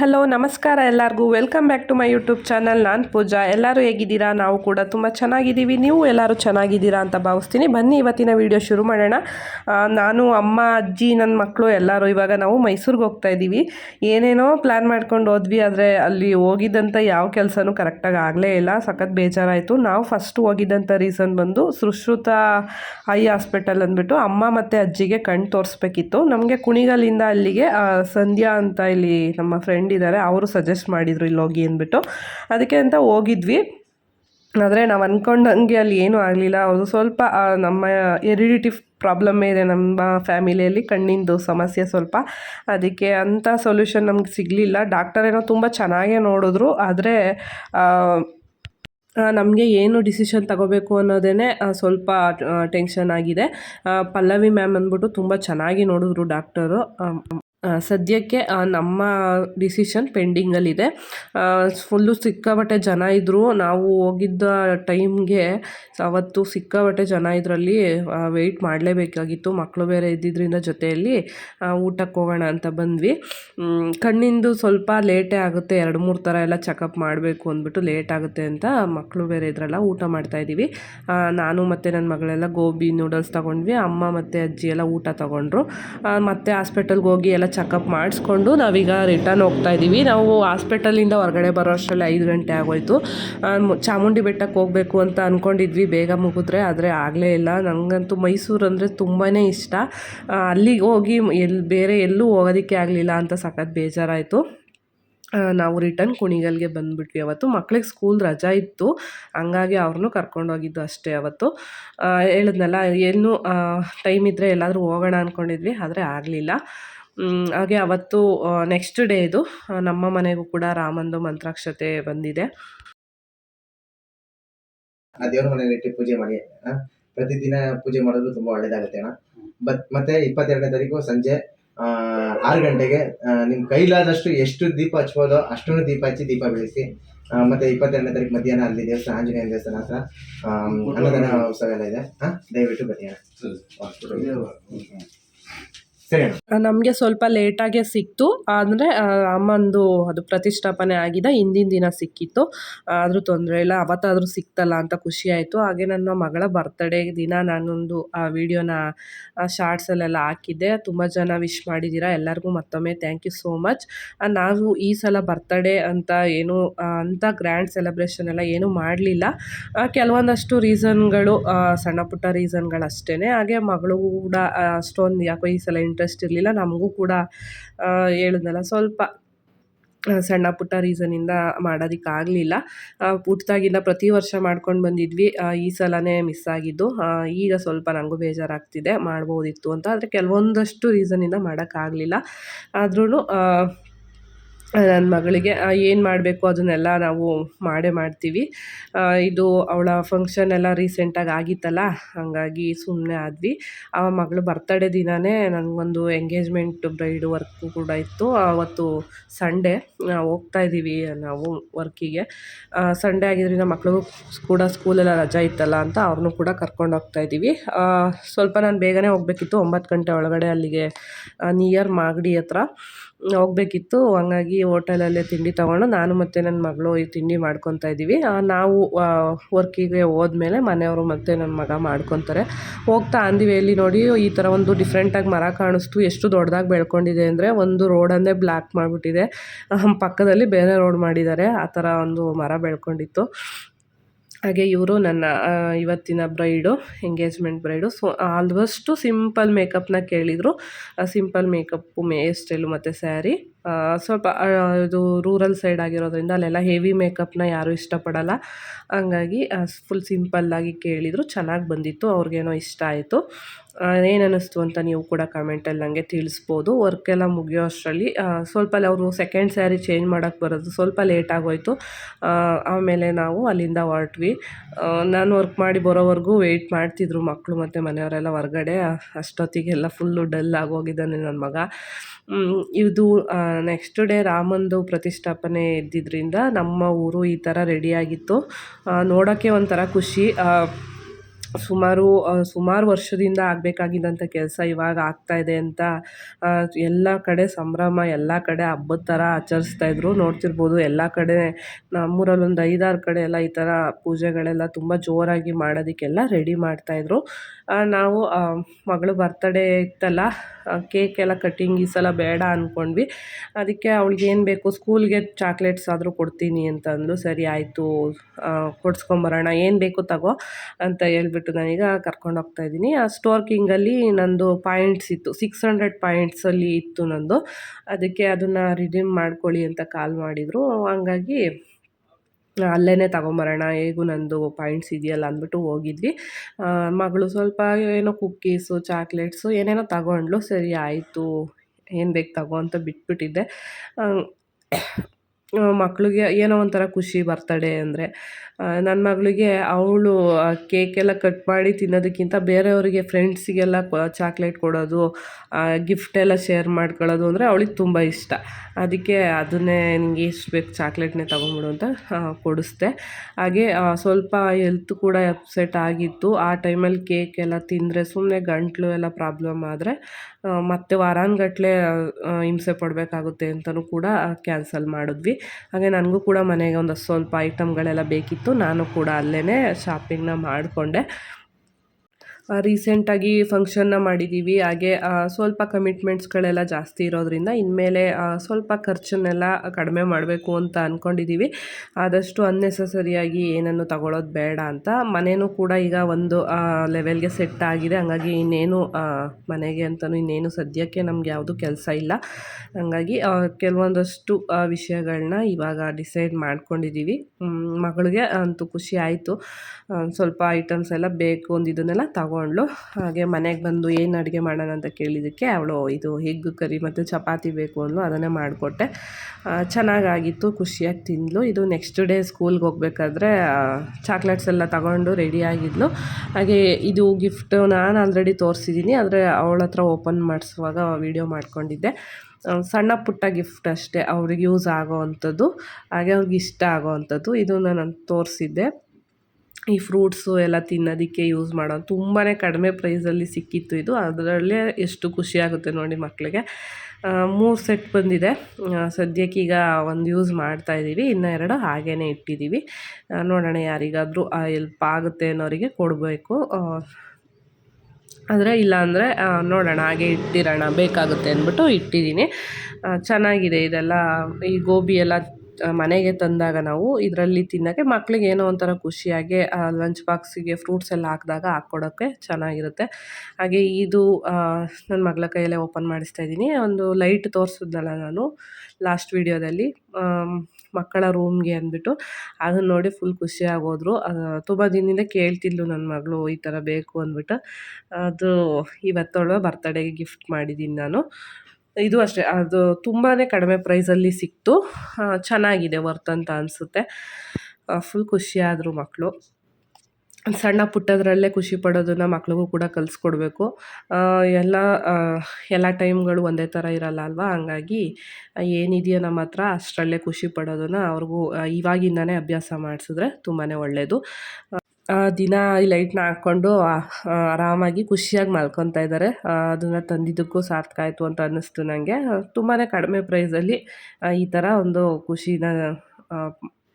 Hello, ನಮಸ್ಕಾರ ಎಲ್ಲರಿಗೂ. Welcome back to my YouTube channel ನಾನು ಪೂಜಾ. ಎಲ್ಲರೂ ಹೇಗಿದ್ದೀರಾ? ನಾವು ಕೂಡ ತುಂಬ ಚೆನ್ನಾಗಿದ್ದೀವಿ. ನೀವು ಎಲ್ಲರೂ ಚೆನ್ನಾಗಿದ್ದೀರಾ ಅಂತ ಭಾವಿಸ್ತೀನಿ. ಬನ್ನಿ, ಇವತ್ತಿನ ವಿಡಿಯೋ ಶುರು ಮಾಡೋಣ. ನಾನು, ಅಮ್ಮ, ಅಜ್ಜಿ ನನ್ನ ಮಕ್ಕಳು ಎಲ್ಲರೂ ಇವಾಗ ನಾವು ಮೈಸೂರಿಗೆ ಹೋಗ್ತಾ ಇದ್ದೀವಿ. ಏನೇನೋ ಪ್ಲ್ಯಾನ್ ಮಾಡ್ಕೊಂಡು ಹೋದ್ವಿ, ಆದರೆ ಅಲ್ಲಿ ಹೋಗಿದ್ದಂಥ ಯಾವ ಕೆಲಸನೂ ಕರೆಕ್ಟಾಗಿ ಆಗಲೇ ಇಲ್ಲ. ಸಖತ್ ಬೇಜಾರಾಯಿತು. ನಾವು ಫಸ್ಟ್ ಹೋಗಿದ್ದಂಥ ರೀಸನ್ ಬಂದು ಸುಶ್ರುತ ಐ ಹಾಸ್ಪಿಟಲ್ ಅಂದ್ಬಿಟ್ಟು ಅಮ್ಮ ಮತ್ತು ಅಜ್ಜಿಗೆ ಕಣ್ಣು ತೋರಿಸ್ಬೇಕಿತ್ತು. ನಮಗೆ ಕುಣಿಗಲಿಂದ ಅಲ್ಲಿಗೆ ಸಂಧ್ಯಾ ಅಂತ ಇಲ್ಲಿ ನಮ್ಮ ಫ್ರೆಂಡ್ ಇದ್ದಾರೆ ಅವರು ಸಜೆಸ್ಟ್ ಮಾಡಿದರು ಇಲ್ಲಿ ಹೋಗಿ ಅಂದ್ಬಿಟ್ಟು. ಅದಕ್ಕೆ ಅಂತ ಹೋಗಿದ್ವಿ. ಆದರೆ ನಾವು ಅಂದ್ಕೊಂಡಂಗೆ ಅಲ್ಲಿ ಏನೂ ಆಗಲಿಲ್ಲ. ಅವರು ಸ್ವಲ್ಪ ನಮ್ಮ ಎರಿಡಿಟಿವ್ ಪ್ರಾಬ್ಲಮ್ ಇದೆ ನಮ್ಮ ಫ್ಯಾಮಿಲಿಯಲ್ಲಿ ಕಣ್ಣಿಂದು ಸಮಸ್ಯೆ ಸ್ವಲ್ಪ. ಅದಕ್ಕೆ ಅಂಥ ಸೊಲ್ಯೂಷನ್ ನಮ್ಗೆ ಸಿಗಲಿಲ್ಲ. ಡಾಕ್ಟರ್ ಏನೋ ತುಂಬ ಚೆನ್ನಾಗೇ ನೋಡಿದ್ರು. ಆದರೆ ನಮಗೆ ಏನು ಡಿಸಿಷನ್ ತಗೋಬೇಕು ಅನ್ನೋದೇ ಸ್ವಲ್ಪ ಟೆನ್ಷನ್ ಆಗಿದೆ. ಪಲ್ಲವಿ ಮ್ಯಾಮ್ ಅಂದ್ಬಿಟ್ಟು ತುಂಬ ಚೆನ್ನಾಗಿ ನೋಡಿದ್ರು ಡಾಕ್ಟರು ಸದ್ಯಕ್ಕೆ ನಮ್ಮ ಡಿಸಿಷನ್ ಪೆಂಡಿಂಗಲ್ಲಿದೆ ಫುಲ್ಲು ಸಿಕ್ಕಾಬಟ್ಟೆ ಜನ ಇದ್ದರು ನಾವು ಹೋಗಿದ್ದ ಟೈಮ್ಗೆ ಅವತ್ತು ಸಿಕ್ಕಾಬಟ್ಟೆ ಜನ ಇದರಲ್ಲಿ ವೆಯ್ಟ್ ಮಾಡಲೇಬೇಕಾಗಿತ್ತು. ಮಕ್ಕಳು ಬೇರೆ ಇದ್ದಿದ್ದರಿಂದ ಜೊತೆಯಲ್ಲಿ ಊಟಕ್ಕೆ ಹೋಗೋಣ ಅಂತ ಬಂದ್ವಿ. ಕಣ್ಣಿಂದು ಸ್ವಲ್ಪ ಲೇಟೇ ಆಗುತ್ತೆ. ಎರಡು, ಮೂರು ಥರ ಎಲ್ಲ ಚೆಕಪ್ ಮಾಡಬೇಕು ಅಂದ್ಬಿಟ್ಟು ಲೇಟ್ ಆಗುತ್ತೆ ಅಂತ ಮಕ್ಕಳು ಬೇರೆ ಇದ್ರಲ್ಲ ಊಟ ಮಾಡ್ತಾಯಿದ್ದೀವಿ ನಾನು ಮತ್ತು ನನ್ನ ಮಗಳೆಲ್ಲ ಗೋಬಿ ನೂಡಲ್ಸ್ ತೊಗೊಂಡ್ವಿ. ಅಮ್ಮ ಮತ್ತು ಅಜ್ಜಿ ಎಲ್ಲ ಊಟ ತೊಗೊಂಡ್ರು. ಮತ್ತೆ ಹಾಸ್ಪಿಟಲ್ಗೆ ಹೋಗಿ ಎಲ್ಲ ಚೆಕಪ್ ಮಾಡಿಸ್ಕೊಂಡು ನಾವೀಗ ರಿಟರ್ನ್ ಹೋಗ್ತಾ ಇದ್ದೀವಿ. ನಾವು ಹಾಸ್ಪಿಟಲಿಂದ ಹೊರಗಡೆ ಬರೋ ಅಷ್ಟರಲ್ಲಿ ಐದು ಗಂಟೆ ಆಗೋಯ್ತು. ಚಾಮುಂಡಿ ಬೆಟ್ಟಕ್ಕೆ ಹೋಗಬೇಕು ಅಂತ ಅಂದ್ಕೊಂಡಿದ್ವಿ ಬೇಗ ಮುಗಿದ್ರೆ, ಆದರೆ ಆಗಲೇ ಇಲ್ಲ. ನನಗಂತೂ ಮೈಸೂರು ಅಂದರೆ ತುಂಬಾ ಇಷ್ಟ. ಅಲ್ಲಿಗೆ ಹೋಗಿ ಎಲ್ಲಿ ಬೇರೆ ಎಲ್ಲೂ ಹೋಗೋದಕ್ಕೆ ಆಗಲಿಲ್ಲ ಅಂತ ಸಖತ್ ಬೇಜಾರಾಯಿತು. ನಾವು ರಿಟರ್ನ್ ಕುಣಿಗಲ್ಗೆ ಬಂದುಬಿಟ್ವಿ ಅವತ್ತು. ಮಕ್ಳಿಗೆ ಸ್ಕೂಲ್ ರಜಾ ಇತ್ತು. ಹಂಗಾಗಿ ಅವ್ರನ್ನೂ ಕರ್ಕೊಂಡೋಗಿದ್ದು ಅಷ್ಟೇ ಅವತ್ತು. ಹೇಳಿದ್ನಲ್ಲ, ಏನು ಟೈಮ್ ಇದ್ದರೆ ಎಲ್ಲಾದರೂ ಹೋಗೋಣ ಅಂದ್ಕೊಂಡಿದ್ವಿ ಆದರೆ ಆಗಲಿಲ್ಲ. ಹಾಗೆ ಅವತ್ತು ನೆಕ್ಸ್ಟ್ ಡೇ ಇದು ನಮ್ಮ ಮನೆಗೂ ಕೂಡ ರಾಮಂದು ಮಂತ್ರಾಕ್ಷತೆ ಬಂದಿದೆ. ಆ ದೇವ್ರ ಮನೆಯಲ್ಲಿ ಇಟ್ಟು ಪೂಜೆ ಮಾಡಿ ಆ, ಪ್ರತಿದಿನ ಪೂಜೆ ಮಾಡೋದು ತುಂಬಾ ಒಳ್ಳೇದಾಗುತ್ತೆ ಅಣ್ಣ. ಬಟ್ ಮತ್ತೆ ಇಪ್ಪತ್ತೆರಡನೇ ತಾರೀಕು ಸಂಜೆ ಆರು ಗಂಟೆಗೆ ನಿಮ್ ಕೈಲಾದಷ್ಟು ಎಷ್ಟು ದೀಪ ಹಚ್ಬೋದೋ ಅಷ್ಟನ್ನು ದೀಪ ಹಚ್ಚಿ ದೀಪ ಬೆಳೆಸಿ ಮತ್ತೆ ಇಪ್ಪತ್ತೆರಡನೇ ತಾರೀಕು ಮಧ್ಯಾಹ್ನ ಅಲ್ಲಿ ದೇವಸ್ಥಾನ ಆಂಜನೇಯ ದೇವಸ್ಥಾನ ಹತ್ರ ಅನ್ನದಾನ ಉತ್ಸವ ಎಲ್ಲ ಇದೆ. ದಯವಿಟ್ಟು ಬನ್ನಿ ಅಣ್ಣ. ನಮಗೆ ಸ್ವಲ್ಪ ಲೇಟಾಗೆ ಸಿಕ್ತು. ಆದ್ರೆ ಅಮ್ಮಂದು ಅದು ಪ್ರತಿಷ್ಠಾಪನೆ ಆಗಿದೆ. ಹಿಂದಿನ ದಿನ ಸಿಕ್ಕಿತ್ತು. ಆದ್ರೂ ತೊಂದರೆ ಇಲ್ಲ. ಅವತ್ತಾದರೂ ಸಿಕ್ತಲ್ಲ ಅಂತ ಖುಷಿ ಆಯಿತು. ಹಾಗೆ ನನ್ನ ಮಗಳ ಬರ್ತ್ಡೇ ದಿನ ನಾನೊಂದು, ಆ ವಿಡಿಯೋನ ಶಾರ್ಟ್ಸಲ್ಲೆಲ್ಲ ಹಾಕಿದ್ದೆ. ತುಂಬಾ ಜನ ವಿಶ್ ಮಾಡಿದ್ದೀರಾ ಎಲ್ಲರಿಗೂ ಮತ್ತೊಮ್ಮೆ ಥ್ಯಾಂಕ್ ಯು ಸೋ ಮಚ್ ನಾವು ಈ ಸಲ ಬರ್ತಡೇ ಅಂತ ಏನು ಅಂತ ಗ್ರ್ಯಾಂಡ್ ಸೆಲೆಬ್ರೇಷನ್ ಎಲ್ಲ ಏನೂ ಮಾಡಲಿಲ್ಲ. ಕೆಲವೊಂದಷ್ಟು ರೀಸನ್ಗಳು ಸಣ್ಣ ಪುಟ್ಟ ರೀಸನ್ಗಳು ಅಷ್ಟೇ ಹಾಗೆ ಮಗಳು ಕೂಡ ಅಷ್ಟೊಂದು ಯಾಕೋ ಈ ಸಲ ಇಂಟ್ರೆಸ್ಟ್ ಇರಲಿಲ್ಲ, ನಮಗೂ ಕೂಡ ಹೇಳಿದ್ನಲ್ಲ, ಸ್ವಲ್ಪ ಸಣ್ಣ ಪುಟ್ಟ ರೀಸನಿಂದ ಮಾಡೋದಕ್ಕಾಗಲಿಲ್ಲ. ಪುಟ್ಟದಾಗಿಂದ ಪ್ರತಿ ವರ್ಷ ಮಾಡ್ಕೊಂಡು ಬಂದಿದ್ವಿ. ಈ ಸಲನೇ ಮಿಸ್ ಆಗಿದ್ದು. ಈಗ ಸ್ವಲ್ಪ ನನಗೂ ಬೇಜಾರಾಗ್ತಿದೆ, ಮಾಡ್ಬೋದಿತ್ತು ಅಂತ. ಆದರೆ ಕೆಲವೊಂದಷ್ಟು ರೀಸನಿಂದ ಮಾಡೋಕ್ಕಾಗಲಿಲ್ಲ. ಆದ್ರೂ ನನ್ನ ಮಗಳಿಗೆ ಏನು ಮಾಡಬೇಕು ಅದನ್ನೆಲ್ಲ ನಾವು ಮಾಡೇ ಮಾಡ್ತೀವಿ. ಇದು ಅವಳ ಫಂಕ್ಷನ್ ಎಲ್ಲ ರೀಸೆಂಟಾಗಿ ಆಗಿತ್ತಲ್ಲ, ಹಾಗಾಗಿ ಸುಮ್ಮನೆ ಆದ್ವಿ. ಆ ಮಗಳು ಬರ್ತಡೇ ದಿನವೇ ನನಗೊಂದು ಎಂಗೇಜ್ಮೆಂಟ್ ಬ್ರೈಡ್ ವರ್ಕು ಕೂಡ ಇತ್ತು. ಆವತ್ತು ಸಂಡೇ ಹೋಗ್ತಾ ಇದ್ದೀವಿ ನಾವು ವರ್ಕಿಗೆ ಸಂಡೇ ಆಗಿದ್ದರಿಂದ ಮಕ್ಕಳು ಕೂಡ ಸ್ಕೂಲೆಲ್ಲ ರಜಾ ಇತ್ತಲ್ಲ ಅಂತ ಅವ್ರನ್ನೂ ಕೂಡ ಕರ್ಕೊಂಡು ಹೋಗ್ತಾ ಇದ್ದೀವಿ ಸ್ವಲ್ಪ ನಾನು ಬೇಗನೆ ಹೋಗಬೇಕಿತ್ತು, ಒಂಬತ್ತು ಗಂಟೆ ಒಳಗಡೆ ಅಲ್ಲಿಗೆ ನಿಯರ್ ಮಾಗಡಿ ಹತ್ರ. ಹೋಗಬೇಕಿತ್ತು, ಹಂಗಾಗಿ ಹೋಟೆಲಲ್ಲೇ ತಿಂಡಿ ತಗೊಂಡು ನಾನು ಮತ್ತು ನನ್ನ ಮಗಳು ಈ ತಿಂಡಿ ಮಾಡ್ಕೊತಾ ಇದ್ದೀವಿ. ನಾವು ವರ್ಕಿಗೆ ಹೋದ್ಮೇಲೆ ಮನೆಯವರು ಮತ್ತು ನನ್ನ ಮಗ ಮಾಡ್ಕೊತಾರೆ. ಹೋಗ್ತಾ ಆಂದಿವೇಲಿ ನೋಡಿ, ಈ ಥರ ಒಂದು ಡಿಫ್ರೆಂಟಾಗಿ ಮರ ಕಾಣಿಸ್ತು. ಎಷ್ಟು ದೊಡ್ಡದಾಗಿ ಬೆಳ್ಕೊಂಡಿದೆ ಅಂದರೆ ಒಂದು ರೋಡನ್ನೇ ಬ್ಲ್ಯಾಕ್ ಮಾಡಿಬಿಟ್ಟಿದೆ. ಪಕ್ಕದಲ್ಲಿ ಬೇರೆ ರೋಡ್ ಮಾಡಿದ್ದಾರೆ. ಆ ಥರ ಒಂದು ಮರ ಬೆಳ್ಕೊಂಡಿತ್ತು. ಹಾಗೆ ಇವರು ನನ್ನ ಇವತ್ತಿನ bride engagement bride so almost simple ಮೇಕಪ್ನ ಕೇಳಿದರು. ಸಿಂಪಲ್ ಮೇಕಪ್ಪು ಮೇ ಸ್ಟೈಲು ಮತ್ತು ಸ್ಯಾರಿ ಸ್ವಲ್ಪ ಇದು ರೂರಲ್ ಸೈಡ್ ಆಗಿರೋದ್ರಿಂದ ಅಲ್ಲೆಲ್ಲ ಹೆವಿ ಮೇಕಪ್ನ ಯಾರೂ ಇಷ್ಟಪಡಲ್ಲ. ಹಂಗಾಗಿ ಫುಲ್ ಸಿಂಪಲ್ಲಾಗಿ ಕೇಳಿದರು. ಚೆನ್ನಾಗಿ ಬಂದಿತ್ತು. ಅವ್ರಿಗೇನೋ ಇಷ್ಟ ಆಯಿತು. ಏನು ಅನ್ನಿಸ್ತು ಅಂತ ನೀವು ಕೂಡ ಕಮೆಂಟಲ್ಲಿ ನನಗೆ ತಿಳಿಸ್ಬೋದು. ವರ್ಕೆಲ್ಲ ಮುಗಿಯೋ ಅಷ್ಟರಲ್ಲಿ ಸ್ವಲ್ಪ ಅವರು ಸೆಕೆಂಡ್ ಸ್ಯಾರಿ ಚೇಂಜ್ ಮಾಡೋಕ್ಕೆ ಬರೋದು ಸ್ವಲ್ಪ ಲೇಟ್ ಆಗೋಯಿತು. ಆಮೇಲೆ ನಾವು ಅಲ್ಲಿಂದ ಹೊರಟ್ವಿ. ನಾನು ವರ್ಕ್ ಮಾಡಿ ಬರೋವರೆಗೂ ವೆಯ್ಟ್ ಮಾಡ್ತಿದ್ರು ಮಕ್ಕಳು ಮತ್ತು ಮನೆಯವರೆಲ್ಲ ಹೊರಗಡೆ. ಅಷ್ಟೊತ್ತಿಗೆಲ್ಲ ಫುಲ್ಲು ಡಲ್ ಆಗೋಗಿದ್ದಾನೆ ನನ್ನ ಮಗ. ಇದು ನೆಕ್ಸ್ಟ್ ಡೇ ರಾಮಂದು ಪ್ರತಿಷ್ಠಾಪನೆ ಇದ್ದಿದ್ದರಿಂದ ನಮ್ಮ ಊರು ಈ ಥರ ರೆಡಿಯಾಗಿತ್ತು ನೋಡೋಕ್ಕೆ ಒಂಥರ ಖುಷಿ. ಸುಮಾರು ಸುಮಾರು ವರ್ಷದಿಂದ ಆಗಬೇಕಾಗಿದ್ದಂಥ ಕೆಲಸ ಇವಾಗ ಆಗ್ತಾ ಇದೆ ಅಂತ ಎಲ್ಲ ಕಡೆ ಸಂಭ್ರಮ ಎಲ್ಲ ಕಡೆ ಹಬ್ಬದ ಥರ ಆಚರಿಸ್ತಾ ಇದ್ರು. ನೋಡ್ತಿರ್ಬೋದು ಎಲ್ಲ ಕಡೆ ನಮ್ಮೂರಲ್ಲಿ ಒಂದು ಐದಾರು ಕಡೆ ಎಲ್ಲ ಈ ಥರ ಪೂಜೆಗಳೆಲ್ಲ ತುಂಬ ಜೋರಾಗಿ ಮಾಡೋದಕ್ಕೆಲ್ಲ ರೆಡಿ ಮಾಡ್ತಾಯಿದ್ರು ಆ, ನಾವು ಮಗಳು ಬರ್ತಡೇ ಇತ್ತಲ್ಲ ಕೇಕ್ ಎಲ್ಲ ಕಟ್ಟಿಂಗ್ ಈ ಸಲ ಬೇಡ ಅಂದ್ಕೊಂಡ್ವಿ ಅದಕ್ಕೆ ಅವಳಿಗೆ ಏನು ಬೇಕು ಸ್ಕೂಲ್ಗೆ ಚಾಕ್ಲೇಟ್ಸ್ ಆದರೂ ಕೊಡ್ತೀನಿ ಅಂತ ಅಂದು ಸರಿ ಆಯಿತು ಕೊಡ್ಸ್ಕೊಂಬರೋಣ, ಏನು ಬೇಕು ತಗೋ ಅಂತ ಹೇಳ್ಬಿಟ್ಟು ನಾನೀಗ ಕರ್ಕೊಂಡು ಹೋಗ್ತಾ ಇದ್ದೀನಿ. ಆ ಸ್ಟೋರ್ ಕಿಂಗಲ್ಲಿ ನಂದು ಪಾಯಿಂಟ್ಸ್ ಇತ್ತು ಸಿಕ್ಸ್ ಹಂಡ್ರೆಡ್ ಪಾಯಿಂಟ್ಸಲ್ಲಿ ಇತ್ತು ನಂದು. ಅದಕ್ಕೆ ಅದನ್ನು ರಿಡೀಮ್ ಮಾಡ್ಕೊಳ್ಳಿ ಅಂತ ಕಾಲ್ ಮಾಡಿದರು. ಹಂಗಾಗಿ ಅಲ್ಲೇ ತಗೊಂಬರೋಣ, ಹೇಗೂ ನಂದು ಪಾಯಿಂಟ್ಸ್ ಇದೆಯಲ್ಲ ಅಂದ್ಬಿಟ್ಟು ಹೋಗಿದ್ವಿ. ಮಗಳು ಸ್ವಲ್ಪ ಏನೋ ಕುಕ್ಕೀಸು ಚಾಕ್ಲೇಟ್ಸು ಏನೇನೋ ತಗೊಂಡ್ಲು ಸರಿ, ಆಯಿತು. ಏನು ಬೇಕು ತಗೋ ಅಂತ ಬಿಟ್ಬಿಟ್ಟಿದ್ದೆ. ಮಕ್ಳಿಗೆ ಏನೋ ಒಂಥರ ಖುಷಿ ಬರ್ತಡೇ ಅಂದರೆ ನನ್ನ ಮಗಳಿಗೆ ಅವಳು ಕೇಕೆಲ್ಲ ಕಟ್ ಮಾಡಿ ತಿನ್ನೋದಕ್ಕಿಂತ ಬೇರೆಯವರಿಗೆ ಫ್ರೆಂಡ್ಸಿಗೆಲ್ಲ ಚಾಕ್ಲೇಟ್ ಕೊಡೋದು ಗಿಫ್ಟ್ ಎಲ್ಲ ಶೇರ್ ಮಾಡ್ಕೊಳ್ಳೋದು ಅಂದರೆ ಅವಳಿಗೆ ತುಂಬ ಇಷ್ಟ. ಅದಕ್ಕೆ ಅದನ್ನೇ ನಿಂಗೆ ಎಷ್ಟು ಬೇಕು ಚಾಕ್ಲೇಟ್ನೇ ತೊಗೊಂಬಿಡು ಅಂತ ಕೊಡಿಸ್ದೆ. ಹಾಗೆ ಸ್ವಲ್ಪ ಹೆಲ್ತ್ ಕೂಡ ಅಪ್ಸೆಟ್ ಆಗಿತ್ತು. ಆ ಟೈಮಲ್ಲಿ ಕೇಕ್ ಎಲ್ಲ ತಿಂದರೆ ಸುಮ್ಮನೆ ಗಂಟ್ಲು ಎಲ್ಲ ಪ್ರಾಬ್ಲಮ್ ಆದರೆ ಮತ್ತೆ ವಾರಾನ್ಗಟ್ಲೆ ಹಿಂಸೆ ಪಡಬೇಕಾಗುತ್ತೆ ಅಂತಲೂ ಕೂಡ ಕ್ಯಾನ್ಸಲ್ ಮಾಡಿದ್ವಿ. ಹಾಗೆ ನನಗೂ ಕೂಡ ಮನೆಗೆ ಒಂದು ಸ್ವಲ್ಪ ಐಟಮ್ಗಳೆಲ್ಲ ಬೇಕಿತ್ತು ನಾನು ಕೂಡ ಅಲ್ಲೇ ಶಾಪಿಂಗ್ನ ಮಾಡಿಕೊಂಡೆ. ರೀಸೆಂಟಾಗಿ ಫಂಕ್ಷನ್ನ ಮಾಡಿದ್ದೀವಿ ಹಾಗೆ ಸ್ವಲ್ಪ ಕಮಿಟ್ಮೆಂಟ್ಸ್ಗಳೆಲ್ಲ ಜಾಸ್ತಿ ಇರೋದ್ರಿಂದ ಇನ್ಮೇಲೆ ಸ್ವಲ್ಪ ಖರ್ಚನ್ನೆಲ್ಲ ಕಡಿಮೆ ಮಾಡಬೇಕು ಅಂತ ಅಂದ್ಕೊಂಡಿದ್ದೀವಿ ಆದಷ್ಟು ಅನ್ನೆಸಸರಿಯಾಗಿ ಏನನ್ನು ತಗೊಳ್ಳೋದು ಬೇಡ ಅಂತ. ಮನೆಯೂ ಕೂಡ ಈಗ ಒಂದು ಲೆವೆಲ್ಗೆ ಸೆಟ್ ಆಗಿದೆ. ಹಂಗಾಗಿ ಇನ್ನೇನು ಮನೆಗೆ ಅಂತಲೂ ಇನ್ನೇನು ಸದ್ಯಕ್ಕೆ ನಮ್ಗೆ ಯಾವುದು ಕೆಲಸ ಇಲ್ಲ. ಹಂಗಾಗಿ ಕೆಲವೊಂದಷ್ಟು ವಿಷಯಗಳನ್ನ ಇವಾಗ ಡಿಸೈಡ್ ಮಾಡ್ಕೊಂಡಿದ್ದೀವಿ ಮಗಳಿಗೆ ಅಂತೂ ಖುಷಿ ಆಯಿತು. ಸ್ವಲ್ಪ ಐಟಮ್ಸ್ ಎಲ್ಲ ಬೇಕು ಅಂದಿದ್ದನ್ನೆಲ್ಲ ತಗೊಂಡ್ಳು ಹಾಗೆ ಮನೆಗೆ ಬಂದು ಏನು ಅಡುಗೆ ಮಾಡೋಣ ಅಂತ ಕೇಳಿದ್ದಕ್ಕೆ ಅವಳು, ಇದು ಹೆಗ್ಗು ಕರಿ ಮತ್ತು ಚಪಾತಿ ಬೇಕು ಅಂದ್ಲು, ಅದನ್ನೇ ಮಾಡಿಕೊಟ್ಟೆ. ಚೆನ್ನಾಗಾಗಿತ್ತು, ಖುಷಿಯಾಗಿ ತಿಂದಳು ಇದು ನೆಕ್ಸ್ಟ್ ಡೇ ಸ್ಕೂಲ್ಗೆ ಹೋಗ್ಬೇಕಾದ್ರೆ ಚಾಕ್ಲೇಟ್ಸ್ ಎಲ್ಲ ತಗೊಂಡು ರೆಡಿಯಾಗಿದ್ಲು ಹಾಗೆ ಇದು ಗಿಫ್ಟ್ ನಾನು ಆಲ್ರೆಡಿ ತೋರಿಸಿದ್ದೀನಿ ಆದರೆ ಅವಳ ಹತ್ರ ಓಪನ್ ಮಾಡಿಸುವಾಗ ವೀಡಿಯೋ ಮಾಡ್ಕೊಂಡಿದ್ದೆ. ಸಣ್ಣ ಪುಟ್ಟ ಗಿಫ್ಟ್ ಅಷ್ಟೇ, ಅವ್ರಿಗೆ ಯೂಸ್ ಆಗೋ ಅಂಥದ್ದು, ಹಾಗೆ ಅವ್ರಿಗೆ ಇಷ್ಟ ಆಗೋ ಅಂಥದ್ದು ಇದು ನಾನು ತೋರಿಸಿದ್ದೆ. ಈ ಫ್ರೂಟ್ಸು ಎಲ್ಲ ತಿನ್ನೋದಕ್ಕೆ ಯೂಸ್ ಮಾಡೋ ತುಂಬಾ ಕಡಿಮೆ ಪ್ರೈಸಲ್ಲಿ ಸಿಕ್ಕಿತ್ತು ಇದು. ಅದರಲ್ಲೇ ಎಷ್ಟು ಖುಷಿ ಆಗುತ್ತೆ ನೋಡಿ ಮಕ್ಕಳಿಗೆ. ಮೂರು ಸೆಟ್ ಬಂದಿದೆ. ಸದ್ಯಕ್ಕೆ ಈಗ ಒಂದು ಯೂಸ್ ಮಾಡ್ತಾ ಇದ್ದೀವಿ. ಇನ್ನು ಎರಡು ಹಾಗೇ ಇಟ್ಟಿದ್ದೀವಿ. ನೋಡೋಣ ಯಾರಿಗಾದರೂ ಎಲ್ಪ್ ಆಗುತ್ತೆ ಅನ್ನೋರಿಗೆ ಕೊಡಬೇಕು. ಆದರೆ ಇಲ್ಲಾಂದರೆ ನೋಡೋಣ, ಹಾಗೆ ಇಟ್ಟಿರೋಣ, ಬೇಕಾಗುತ್ತೆ ಅಂದ್ಬಿಟ್ಟು ಇಟ್ಟಿದ್ದೀನಿ. ಚೆನ್ನಾಗಿದೆ ಇದೆಲ್ಲ. ಈ ಗೋಬಿ ಎಲ್ಲ ಮನೆಗೆ ತಂದಾಗ ನಾವು ಇದರಲ್ಲಿ ತಿನ್ನೋಕ್ಕೆ ಮಕ್ಕಳಿಗೆ ಏನೋ ಒಂಥರ ಖುಷಿಯಾಗಿ ಲಂಚ್ ಬಾಕ್ಸಿಗೆ ಫ್ರೂಟ್ಸ್ ಎಲ್ಲ ಹಾಕಿದಾಗ ಹಾಕ್ಕೊಡೋಕ್ಕೆ ಚೆನ್ನಾಗಿರುತ್ತೆ. ಹಾಗೆ ಇದು ನನ್ನ ಮಗಳ ಕೈಯಲ್ಲೇ ಓಪನ್ ಮಾಡಿಸ್ತಾ ಇದ್ದೀನಿ. ಒಂದು ಲೈಟ್ ತೋರಿಸಿದ್ನಲ್ಲ ನಾನು ಲಾಸ್ಟ್ ವೀಡಿಯೋದಲ್ಲಿ ಮಕ್ಕಳ ರೂಮ್ಗೆ ಅಂದ್ಬಿಟ್ಟು. ಅದನ್ನ ನೋಡಿ ಫುಲ್ ಖುಷಿಯಾಗೋದ್ರು. ತುಂಬ ದಿನದಿಂದ ಕೇಳ್ತಿದ್ಲು ನನ್ನ ಮಗಳು, ಈ ಥರ ಬೇಕು ಅಂದ್ಬಿಟ್ಟು. ಅದು ಇವತ್ತೊಳ ಬರ್ತಡೇಗೆ ಗಿಫ್ಟ್ ಮಾಡಿದ್ದೀನಿ ನಾನು. ಇದು ಅಷ್ಟೇ, ಅದು ತುಂಬಾ ಕಡಿಮೆ ಪ್ರೈಸಲ್ಲಿ ಸಿಕ್ತು. ಚೆನ್ನಾಗಿದೆ, ವರ್ತ್ ಅಂತ ಅನಿಸುತ್ತೆ. ಫುಲ್ ಖುಷಿಯಾದರು ಮಕ್ಕಳು ಸಣ್ಣ ಪುಟ್ಟದ್ರಲ್ಲೇ ಖುಷಿ ಪಡೋದನ್ನು ಮಕ್ಳಿಗೂ ಕೂಡ ಕಲಿಸ್ಕೊಡ್ಬೇಕು. ಎಲ್ಲ ಎಲ್ಲ ಟೈಮ್ಗಳು ಒಂದೇ ಥರ ಇರಲ್ಲ ಅಲ್ವಾ? ಹಂಗಾಗಿ ಏನಿದೆಯೋ ನಮ್ಮ ಹತ್ರ ಅಷ್ಟರಲ್ಲೇ ಖುಷಿ ಪಡೋದನ್ನು ಅವ್ರಿಗೂ ಇವಾಗಿಂದನೇ ಅಭ್ಯಾಸ ಮಾಡಿಸಿದ್ರೆ ತುಂಬಾ ಒಳ್ಳೆಯದು ದಿನ ಈ ಲೈಟ್ನ ಹಾಕ್ಕೊಂಡು ಆರಾಮಾಗಿ ಖುಷಿಯಾಗಿ ಮಲ್ಕೊತಾ ಇದ್ದಾರೆ. ಅದನ್ನು ತಂದಿದ್ದಕ್ಕೂ ಸಾರ್ಥಕ ಆಯಿತು ಅಂತ ಅನ್ನಿಸ್ತು ನನಗೆ ತುಂಬಾ ಕಡಿಮೆ ಪ್ರೈಸಲ್ಲಿ ಈ ಥರ ಒಂದು ಖುಷಿನ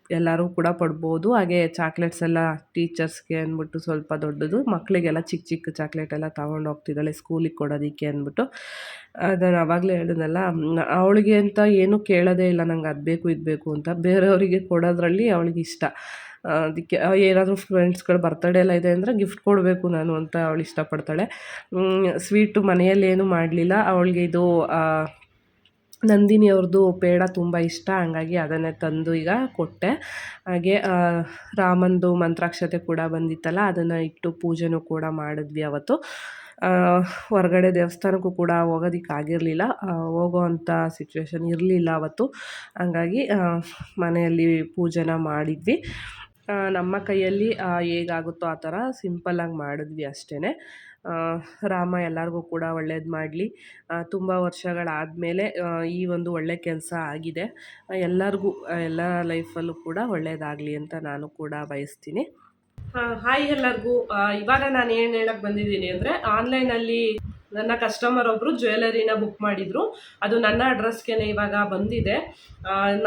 ಎಲ್ಲರೂ ಕೂಡ ಪಡ್ಬೋದು. ಹಾಗೆ ಚಾಕ್ಲೇಟ್ಸ್ ಎಲ್ಲ ಟೀಚರ್ಸ್ಗೆ ಅಂದ್ಬಿಟ್ಟು ಸ್ವಲ್ಪ ದೊಡ್ಡದು. ಮಕ್ಕಳಿಗೆಲ್ಲ ಚಿಕ್ಕ ಚಿಕ್ಕ ಚಾಕ್ಲೇಟ್ ಎಲ್ಲ ತೊಗೊಂಡು ಹೋಗ್ತಿದ್ದಾಳೆ ಸ್ಕೂಲಿಗೆ ಕೊಡೋದಕ್ಕೆ ಅಂದ್ಬಿಟ್ಟು. ಅದನ್ನು ಆವಾಗಲೇ ಹೇಳಿದ್ನಲ್ಲ ಅವಳಿಗೆ ಅಂತ ಏನೂ ಕೇಳೋದೇ ಇಲ್ಲ, ನಂಗೆ ಅದು ಬೇಕು ಇದು ಬೇಕು ಅಂತ. ಬೇರೆಯವರಿಗೆ ಕೊಡೋದ್ರಲ್ಲಿ ಅವಳಿಗೆ ಇಷ್ಟ. ಅದಕ್ಕೆ ಏನಾದರೂ ಫ್ರೆಂಡ್ಸ್ಗಳು ಬರ್ತಡೇ ಎಲ್ಲ ಇದೆ ಅಂದರೆ ಗಿಫ್ಟ್ ಕೊಡಬೇಕು ನಾನು ಅಂತ ಅವಳು ಇಷ್ಟಪಡ್ತಾಳೆ. ಸ್ವೀಟು ಮನೆಯಲ್ಲಿ ಏನೂ ಮಾಡಲಿಲ್ಲ. ಅವಳಿಗೆ ಇದು ನಂದಿನಿ ಅವ್ರದ್ದು ಪೇಡ ತುಂಬ ಇಷ್ಟ. ಹಂಗಾಗಿ ಅದನ್ನೇ ತಂದು ಈಗ ಕೊಟ್ಟೆ. ಹಾಗೆ ರಾಮಂದು ಮಂತ್ರಾಕ್ಷತೆ ಕೂಡ ಬಂದಿತ್ತಲ್ಲ, ಅದನ್ನು ಇಟ್ಟು ಪೂಜೆನೂ ಕೂಡ ಮಾಡಿದ್ವಿ ಅವತ್ತು. ಹೊರಗಡೆ ದೇವಸ್ಥಾನಕ್ಕೂ ಕೂಡ ಹೋಗೋದಕ್ಕೆ ಆಗಿರಲಿಲ್ಲ. ಹೋಗೋ ಅಂಥ ಸಿಚುವೇಶನ್ ಇರಲಿಲ್ಲ ಅವತ್ತು. ಹಂಗಾಗಿ ಮನೆಯಲ್ಲಿ ಪೂಜೆನ ಮಾಡಿದ್ವಿ. ನಮ್ಮ ಕೈಯಲ್ಲಿ ಹೇಗಾಗುತ್ತೋ ಆ ಥರ ಸಿಂಪಲ್ಲಾಗಿ ಮಾಡಿದ್ವಿ ಅಷ್ಟೇ ರಾಮ ಎಲ್ಲರಿಗೂ ಕೂಡ ಒಳ್ಳೇದು ಮಾಡಲಿ. ತುಂಬ ವರ್ಷಗಳಾದಮೇಲೆ ಈ ಒಂದು ಒಳ್ಳೆ ಕೆಲಸ ಆಗಿದೆ. ಎಲ್ಲರಿಗೂ, ಎಲ್ಲ ಲೈಫಲ್ಲೂ ಕೂಡ ಒಳ್ಳೆಯದಾಗಲಿ ಅಂತ ನಾನು ಕೂಡ ಬಯಸ್ತೀನಿ. ಹಾಯ್ ಎಲ್ಲರಿಗೂ. ಇವಾಗ ನಾನು ಏನು ಹೇಳಕ್ಕೆ ಬಂದಿದ್ದೀನಿ ಅಂದರೆ ಆನ್ಲೈನಲ್ಲಿ ನನ್ನ ಕಸ್ಟಮರ್ ಒಬ್ಬರು ಜ್ಯುವೆಲರಿನ ಬುಕ್ ಮಾಡಿದರು. ಅದು ನನ್ನ ಅಡ್ರೆಸ್ಗೆ ಇವಾಗ ಬಂದಿದೆ.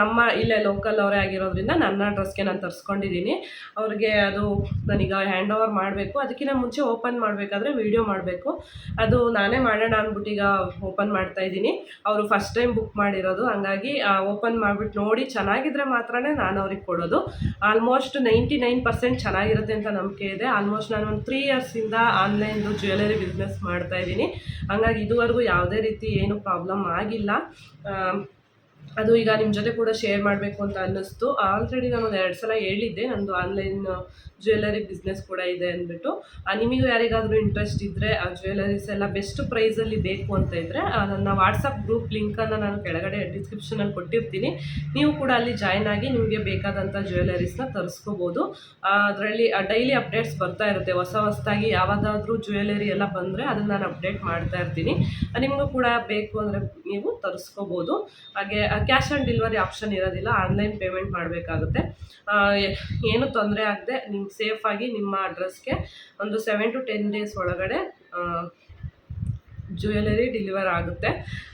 ನಮ್ಮ ಇಲ್ಲೇ ಲೋಕಲ್ ಅವರೇ ಆಗಿರೋದ್ರಿಂದ ನನ್ನ ಅಡ್ರೆಸ್ಗೆ ನಾನು ತರಿಸ್ಕೊಂಡಿದ್ದೀನಿ. ಅವ್ರಿಗೆ ಅದು ನಾನೀಗ ಹ್ಯಾಂಡ್ ಓವರ್ ಮಾಡಬೇಕು. ಅದಕ್ಕಿಂತ ಮುಂಚೆ ಓಪನ್ ಮಾಡಬೇಕಾದ್ರೆ ವೀಡಿಯೋ ಮಾಡಬೇಕು. ಅದು ನಾನೇ ಮಾಡೋಣ ಅಂದ್ಬಿಟ್ಟು ಈಗ ಓಪನ್ ಮಾಡ್ತಾ ಇದ್ದೀನಿ. ಅವರು ಫಸ್ಟ್ ಟೈಮ್ ಬುಕ್ ಮಾಡಿರೋದು. ಹಂಗಾಗಿ ಓಪನ್ ಮಾಡಿಬಿಟ್ಟು ನೋಡಿ ಚೆನ್ನಾಗಿದ್ರೆ ಮಾತ್ರನೇ ನಾನು ಅವ್ರಿಗೆ ಕೊಡೋದು. ಆಲ್ಮೋಸ್ಟ್ ನೈಂಟಿ ನೈನ್ ಪರ್ಸೆಂಟ್ ಚೆನ್ನಾಗಿರುತ್ತೆ ಅಂತ ನಂಬಿಕೆ ಇದೆ. ಆಲ್ಮೋಸ್ಟ್ ನಾನು ಒಂದು ತ್ರೀ ಇಯರ್ಸಿಂದ ಆನ್ಲೈನ್ದು ಜ್ಯುವೆಲರಿ ಬಿಸ್ನೆಸ್ ಮಾಡ್ತಾ ಇದ್ದೀನಿ. ಹಂಗಾಗಿ ಇದುವರೆಗೂ ಯಾವುದೇ ರೀತಿ ಏನು ಪ್ರಾಬ್ಲಮ್ ಆಗಿಲ್ಲ. ಅದು ಈಗ ನಿಮ್ಮ ಜೊತೆ ಕೂಡ ಶೇರ್ ಮಾಡಬೇಕು ಅಂತ ಅನ್ನಿಸ್ತು. ಆಲ್ರೆಡಿ ನಾನು ಒಂದು ಎರಡು ಸಲ ಹೇಳಿದ್ದೆ. ನಂದು ಆನ್ಲೈನ್ ಜ್ಯುವೆಲರಿ ಬಿಸ್ನೆಸ್ ಕೂಡ ಇದೆ ಅಂದ್ಬಿಟ್ಟು. ನಿಮಗೂ ಯಾರಿಗಾದರೂ ಇಂಟ್ರೆಸ್ಟ್ ಇದ್ದರೆ ಆ ಜ್ಯುವೆಲ್ಲರೀಸ್ ಎಲ್ಲ ಬೆಸ್ಟ್ ಪ್ರೈಸಲ್ಲಿ ಬೇಕು ಅಂತ ಇದ್ದರೆ ನನ್ನ ವಾಟ್ಸಪ್ ಗ್ರೂಪ್ ಲಿಂಕನ್ನು ನಾನು ಕೆಳಗಡೆ ಡಿಸ್ಕ್ರಿಪ್ಷನಲ್ಲಿ ಕೊಟ್ಟಿರ್ತೀನಿ. ನೀವು ಕೂಡ ಅಲ್ಲಿ ಜಾಯ್ನ್ ಆಗಿ ನಿಮಗೆ ಬೇಕಾದಂಥ ಜ್ಯುವೆಲರೀಸ್ನ ತರಿಸ್ಕೋಬೋದು. ಅದರಲ್ಲಿ ಡೈಲಿ ಅಪ್ಡೇಟ್ಸ್ ಬರ್ತಾ ಇರುತ್ತೆ. ಹೊಸ ಹೊಸದಾಗಿ ಯಾವುದಾದ್ರೂ ಜ್ಯುವೆಲರಿ ಎಲ್ಲ ಬಂದರೆ ಅದನ್ನು ನಾನು ಅಪ್ಡೇಟ್ ಮಾಡ್ತಾ ಇರ್ತೀನಿ. ನಿಮಗೂ ಕೂಡ ಬೇಕು ಅಂದರೆ ನೀವು ತರಿಸ್ಕೋಬೋದು. ಹಾಗೆ ಕ್ಯಾಶ್ ಆನ್ ಡೆಲಿವರಿ ಆಪ್ಷನ್ ಇರೋದಿಲ್ಲ ಆನ್ಲೈನ್ ಪೇಮೆಂಟ್ ಮಾಡಬೇಕಾಗುತ್ತೆ. ಏನು ತೊಂದರೆ ಆಗದೆ ನಿಮ್ಮ ಸೇಫಾಗಿ ನಿಮ್ಮ ಅಡ್ರೆಸ್ಗೆ ಒಂದು ಸೆವೆನ್ ಟು ಟೆನ್ ಡೇಸ್ ಒಳಗಡೆ ಜ್ಯುವೆಲರಿ ಡೆಲಿವರ್ ಆಗುತ್ತೆ.